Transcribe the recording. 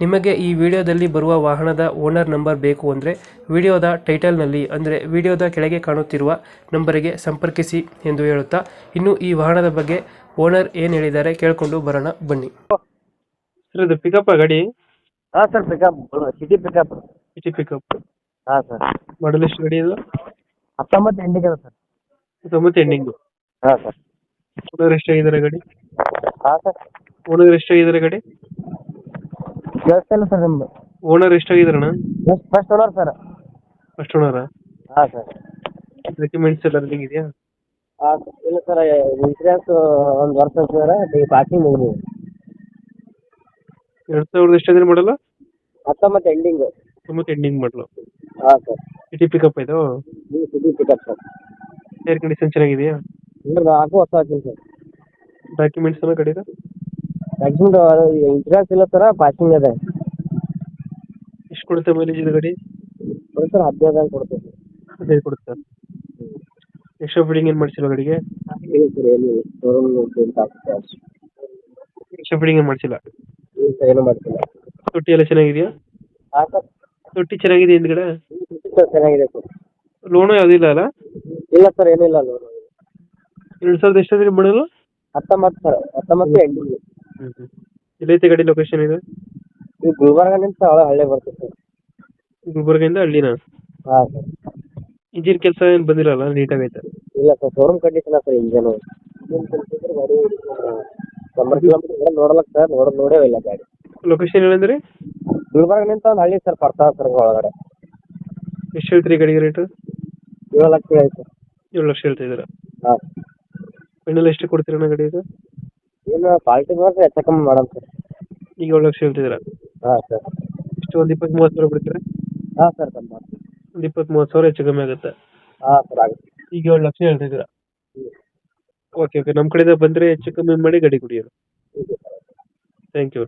ನಿಮಗೆ ಈ ವಿಡಿಯೋದಲ್ಲಿ ಬರುವ ವಾಹನದ ಓನರ್ ನಂಬರ್ ಬೇಕು ಅಂದರೆ ವಿಡಿಯೋದ ಟೈಟಲ್ನಲ್ಲಿ ಅಂದರೆ ವಿಡಿಯೋದ ಕೆಳಗೆ ಕಾಣುತ್ತಿರುವ ನಂಬರಿಗೆ ಸಂಪರ್ಕಿಸಿ ಎಂದು ಹೇಳುತ್ತಾ ಇನ್ನು ಈ ವಾಹನದ ಬಗ್ಗೆ ಓನರ್ ಏನು ಹೇಳಿದ್ದಾರೆ ಕೇಳಿಕೊಂಡು ಬರೋಣ ಬನ್ನಿ. ಸರ್ ಇದು ಪಿಕಪ್ ಗಾಡಿ? ಹಾಂ sir pickup city pickup city pickup ಹಾಂ ಸರ್. ಮಾಡಲ್ ಎಷ್ಟು ಗಾಡಿ ಇದು? ಹತ್ತೊಂಬತ್ತು ಎಂಡಿಂಗ್ ಅದ ಸರ್. ತೊಂಬತ್ತು ಎಂಡಿಂಗು ಹಾಂ ಸರ್. ಓನರ್ ಎಷ್ಟಾಗಿದ್ದಾರೆ ಗಾಡಿ? ಹಾಂ ಸರ್. ಓನರ್ ಎಷ್ಟಾಗಿದ್ದಾರೆ ಗಾಡಿ? ಕೇಳಿಸ್ತಾ ಇಲ್ಲ ಸರ್ ನಿಮ್ದು. ಓನರ್ ಎಷ್ಟಾಗಿದ್ದಾರಣ ಎಷ್ಟು first owner sir first owner ಹಾಂ ಸರ್ ಡಾಕ್ಯುಮೆಂಟ್ಸ್ ಎಲ್ಲ ರನ್ನಿಂಗ್ ಇದೆಯಾ? ಹಾಂ ಇಲ್ಲ ಸರ್ ಇನ್ಸೂರೆನ್ಸ್ ಒಂದು ವರ್ಷ ಸರ್ ಪಾಸಿಂಗ್ ಮುಗಿದು ಎರಡು ಸಾವಿರದ ಎಷ್ಟಾದ್ರೆ ಮಾಡಲ್ಲ ಹತ್ತೊಂಬತ್ತು ಎಂಡಿಂಗ್ ತೊಂಬತ್ತು ಎಂಡಿಂಗ್ ಮಾಡಲು ಹಾಂ ಸರ್ ಸಿಟಿ ಪಿಕಪ್ ಇದು? City pickup sir air condition ಚೆನ್ನಾಗಿದೆಯಾ? ಇಲ್ಲ ನಾಲ್ಕು ಹೊಸ ಹಾಕಿನಿ ಸರ್ ಡಾಕ್ಯುಮೆಂಟ್ಸ್ ಎಲ್ಲ ಗಾಡಿದು ಮ್ಯಾಕ್ಸಿಮಮ್ ಇನ್ಸೂರೆನ್ಸ್ ಇಲ್ಲ ಸರ್ ಪಾಸಿಂಗ್ ಅದ. ಎಷ್ಟು ಕೊಡುತ್ತೆ ಮೈಲೇಜ್ ಇದು ಗಾಡಿ ಸರ್ ಹದಿನೈದು ಹಂಗೆ ಕೊಡ್ತೀವಿ ಹದಿನೈದು ಕೊಡುತ್ತೆ? ಎಕ್ಸ್ಟ್ರಾ ಫಿಟ್ಟಿಂಗ್ ಏನು ಮಾಡಿಸಿಲ್ಲ ಗಾಡಿಗೆ? ಇಲ್ಲ ಸರ್ ಏನು ಶೋರೂಮ್ ಎಕ್ಸ್ಟ್ರಾ ಫಿಟ್ಟಿಂಗ್ ಏನು ಮಾಡಿಸಿಲ್ಲ? ಇಲ್ಲ ಸರ್ ಏನು ಮಾಡ್ತಿಲ್ಲ ತೊಟ್ಟಿ ಎಲ್ಲ ಚೆನ್ನಾಗಿದೆಯಾ? ಹಾಂ ಸರ್ ತೊಟ್ಟಿ ಚೆನ್ನಾಗಿದೆ ಹಿಂದ್ಗಡೆ? ಸರ್ ಚೆನ್ನಾಗಿದೆ ಸರ್ ಲೋನು ಯಾವುದಿಲ್ಲ ಅಲ್ಲ? ಇಲ್ಲ ಸರ್ ಏನಿಲ್ಲ ಲೋನ್ ಎರಡು ಸಾವಿರದ ಎಷ್ಟಾದ್ರೆ ಮಾಡಲು? ಹತ್ತೊಂಬತ್ತು ಸರ್ ಹತ್ತೊಂಬತ್ತು ಎಂಡಿಂಗ್ ಹ್ಞೂ ಹ್ಮ್ ಎಲ್ಲೈತೆ ಗಾಡಿ ಲೊಕೇಶನ್ ಇದು? ಈ ಗುಲ್ಬರ್ಗನಿಂದ ಒಳ ಹಳ್ಳಿ ಬರ್ತದೆ ಸರ್. ಗುಲ್ಬರ್ಗಿಂದ ಹಳ್ಳಿನ? ಹಾಂ ಸರ್. ಇಂಜಿನ್ ಕೆಲಸ ಏನು ಬಂದಿರಲ್ಲ ಆಗೈತೆ? ಇಲ್ಲ sir showroom condition sir engine. ತೊಂಬತ್ತು ಕಿಲೋಮೀಟರ್ ನೋಡಲಕ್ಕ ಸರ್ ನೋಡ ನೋಡೇ ಇಲ್ಲ ಗಾಡಿ. ಲೊಕೇಶನ್ ಏನಂದ್ರೆ? ಗುಲ್ಬರ್ಗನಿಂದ ಒಂದು ಹಳ್ಳಿ ಸರ್ ಬರ್ತಾವ ಸರ್ ಒಳಗಡೆ. ಎಷ್ಟು ಹೇಳ್ತೀರಿ ಗಾಡಿಗೆ ರೇಟು ಏಳು ಲಕ್ಷ ಸರ್ ಏಳು ಲಕ್ಷ ಹೇಳ್ತಾ ಇದ್ದೀರಾ? ಹಾಂ. ಫೈನಲ್ ಎಷ್ಟು ಕೊಡ್ತೀರಣ್ಣ ಗಾಡಿ ಇದು? ಏನು ಕ್ವಾಲಿಟಿ ಮಾತ್ರ ಹೆಚ್ಚು ಕಮ್ಮಿ ಮಾಡೋಣ ಸರ್ ಈಗ ಏಳು ಲಕ್ಷ ಹೇಳ್ತಿದ್ದೀರಾ? ಹಾಂ ಸರ್ ಇಷ್ಟು ಒಂದು ಇಪ್ಪತ್ತು ಮೂವತ್ತು ಸಾವಿರ ಬಿಡ್ತೀರಾ? ಹಾಂ ಸರ್ ಕಮ್ಮಿ ಮಾಡಿ ಒಂದು ಇಪ್ಪತ್ತು ಮೂವತ್ತು ಸಾವಿರ ಹೆಚ್ಚು ಕಮ್ಮಿ ಆಗುತ್ತೆ. ಹಾಂ ಸರ್ ಆಗುತ್ತೆ. ಈಗ ಏಳು ಲಕ್ಷ ಹೇಳ್ತಿದ್ದೀರಾ? ಓಕೆ ಓಕೆ ನಮ್ಮ ಕಡೆಯಿಂದ ಬಂದರೆ ಹೆಚ್ಚು ಕಮ್ಮಿ ಮಾಡಿ ಗಾಡಿ ಕುಡಿಯೋದು ಥ್ಯಾಂಕ್ ಯು